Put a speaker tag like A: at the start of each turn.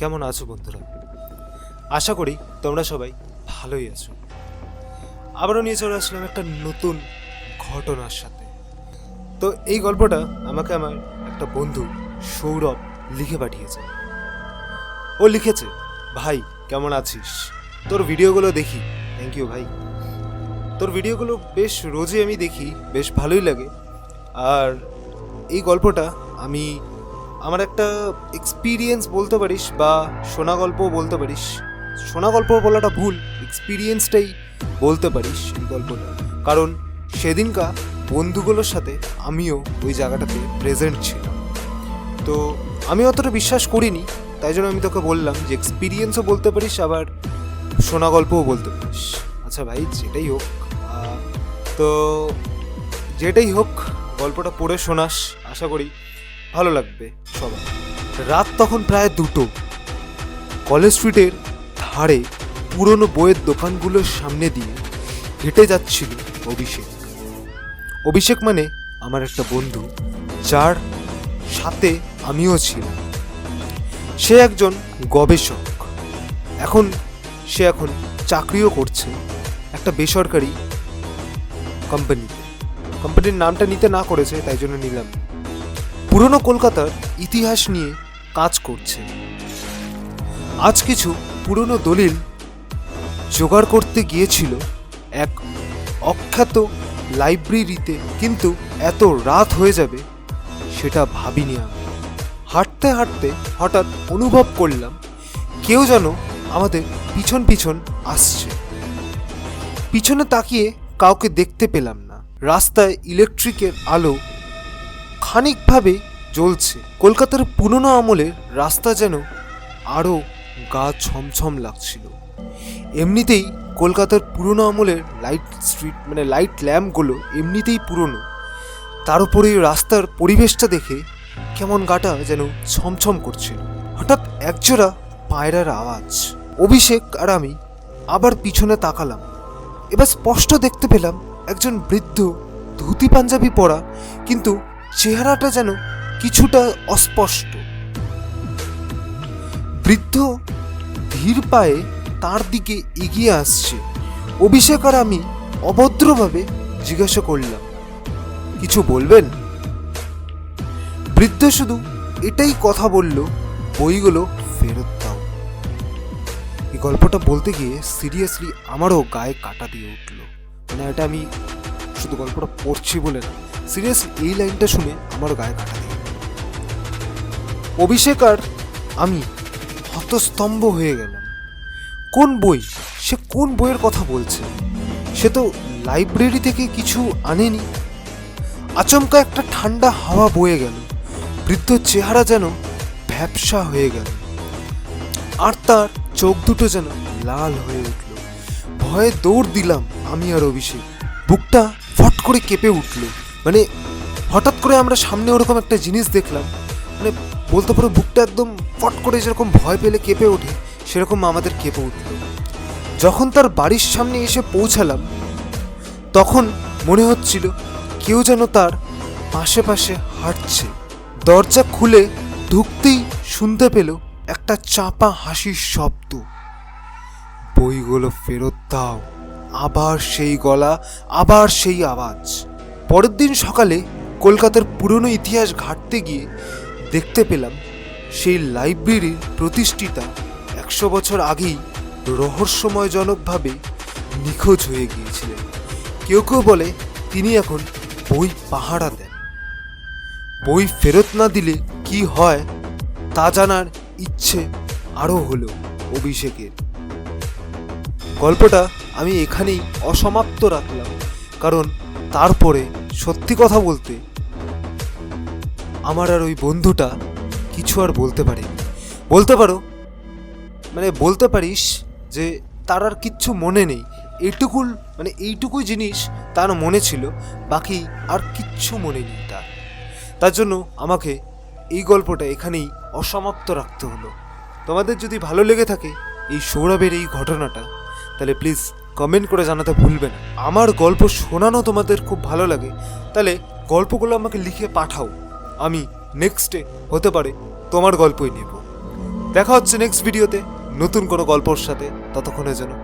A: কেমন আছো বন্ধুরা? আশা করি তোমরা সবাই ভালোই আছো। আবারও নিয়ে চলে আসলাম একটা নতুন ঘটনার সাথে। তো এই গল্পটা আমাকে আমার একটা বন্ধু সৌরভ লিখে পাঠিয়েছে। ও লিখেছে, ভাই, কেমন আছিস? তোর ভিডিওগুলো দেখি। থ্যাংক ইউ ভাই। তোর ভিডিওগুলো বেশ রোজই আমি দেখি, বেশ ভালোই লাগে। আর এই গল্পটা আমি আমার একটা এক্সপিরিয়েন্স বলতে পারিস বা শোনা গল্প বলতে পারিস। শোনা গল্প বলাটা ভুল এক্সপিরিয়েন্সটাই বলতে পারিস এই গল্পটা। কারণ সেদিনকা বন্ধুগুলোর সাথে আমিও ওই জায়গাটাতে প্রেজেন্ট ছিলাম। তো আমি অতটা বিশ্বাস করিনি, তাই জন্য আমি তোকে বললাম যে এক্সপিরিয়েন্সও বলতে পারিস, আবার শোনা গল্পও বলতে পারিস। আচ্ছা ভাই, যেটাই হোক তো যেটাই হোক, গল্পটা পড়ে শোনাস, আশা করি। ভালো লাগবে সবার। রাত তখন প্রায় দুটো। কলেজ স্ট্রিটের ধারে পুরনো বইয়ের দোকানগুলোর সামনে দিয়ে হেঁটে যাচ্ছিল অভিষেক। অভিষেক মানে আমার একটা বন্ধু, যার সাথে আমিও ছিলাম। সে একজন গবেষক। এখন সে এখন চাকরিও করছে একটা বেসরকারি কোম্পানিতে। কোম্পানির নামটা নিতে না করেছে, তাই জন্য নিলাম। পুরনো কলকাতার ইতিহাস নিয়ে কাজ করছে। আজ কিছু পুরনো দলিল জোগাড় করতে গিয়েছিল এক অখ্যাত লাইব্রেরিতে, কিন্তু এত রাত হয়ে যাবে সেটা ভাবিনি আমি। হাঁটতে হাঁটতে হঠাৎ অনুভব করলাম, কেউ যেন আমাদের পিছন পিছন আসছে। পিছনে তাকিয়ে কাউকে দেখতে পেলাম না। রাস্তায় ইলেকট্রিকের আলো খানিকভাবে জ্বলছে। কলকাতার পুরনো আমলের রাস্তা যেন আরও গা ছমছম লাগছিল। এমনিতেই কলকাতার পুরনো আমলের লাইট স্ট্রিট মানে লাইট ল্যাম্পগুলো এমনিতেই পুরনো। তার উপরে রাস্তার পরিবেশটা দেখে কেমন গাটা যেন ছমছম করছিল। হঠাৎ একজোড়া পায়রার আওয়াজ। অভিষেক আর আমি আবার পিছনে তাকালাম। এবার স্পষ্ট দেখতে পেলাম একজন বৃদ্ধ ধুতি পাঞ্জাবি পরা, কিন্তু চেহারাটা যেন কিছুটা অস্পষ্ট। বৃদ্ধ ধীর পায়ে তার দিকে এগিয়ে আসছে। অভিষেক আর আমি অভদ্রভাবে জিজ্ঞাসা করলাম, কিছু বলবেন? বৃদ্ধ শুধু এটাই কথা বলল, বইগুলো ফেরত দাও। এই গল্পটা বলতে গিয়ে সিরিয়াসলি আমারও গায়ে কাটা দিয়ে উঠল। মানে এটা আমি শুধু গল্পটা পড়ছি বলে না। সিরিয়াসলি এই লাইনটা শুনে আমার গায়ে কাটা দিয়ে অভিষেক আর আমি হতস্তম্ভ হয়ে গেলাম। কোন বই? সে কোন বইয়ের কথা বলছে? সে তো লাইব্রেরি থেকে কিছু আনেনি। আচমকা একটা ঠান্ডা হাওয়া বয়ে গেল। বৃদ্ধ চেহারা যেন ভ্যাবসা হয়ে গেল। আর তার চোখ দুটো যেন লাল হয়ে উঠল। ভয়ে দৌড় দিলাম আমি আর অভিষেক। বুকটা ফট করে কেঁপে উঠল। মানে হঠাৎ করে আমরা সামনে ওরকম একটা জিনিস দেখলাম। মানে বলতে পারো বুকটা একদম ফট করে যেরকম ভয় পেলে কেঁপে ওঠে, সেরকম আমাদের কেঁপে উঠল। যখন তার বাড়ির সামনে এসে পৌঁছালাম, তখন মনে হচ্ছিল কেউ যেন তার পাশে পাশে হাঁটছে। দরজা খুলে ঢুকতেই শুনতে পেল একটা চাপা হাসির শব্দ। বইগুলো ফেরত দাও, আবার সেই গলা, আবার সেই আওয়াজ। পরের দিন সকালে কলকাতার পুরনো ইতিহাস ঘাঁটতে গিয়ে দেখতে পেলাম সেই লাইব্রেরির প্রতিষ্ঠিতা একশো বছর আগেই রহস্যময়জনকভাবে নিখোঁজ হয়ে গিয়েছিলেন। কেউ কেউ বলে তিনি এখন বই পাহারা দেন। বই ফেরত না দিলে কি হয় তা জানার ইচ্ছে আরও হলো অভিষেকের। গল্পটা আমি এখানেই অসমাপ্ত রাখলাম, কারণ তারপরে সত্যি কথা বলতে, আমার আর ওই বন্ধুটা কিছু আর বলতে পারে। বলতে পারো মানে বলতে পারিস যে তার আর কিচ্ছু মনে নেই। এইটুকুল মানে এইটুকুই জিনিস তার মনে ছিল, বাকি আর কিচ্ছু মনে নেই তার। তার জন্য আমাকে এই গল্পটা এখানেই অসমাপ্ত রাখতে হলো। তোমাদের যদি ভালো লেগে থাকে এই সৌরভের এই ঘটনাটা, তাহলে প্লিজ কমেন্ট করে জানাতে ভুলবেন আমার গল্প শোনানো তোমাদের খুব ভালো লাগে, তাহলে গল্পগুলো আমাকে লিখে পাঠাও। আমি নেক্সটে হতে পারে তোমার গল্পই নেব। দেখা হচ্ছে নেক্সট ভিডিওতে নতুন কোনো গল্পর সাথে। ততক্ষণের জন্য।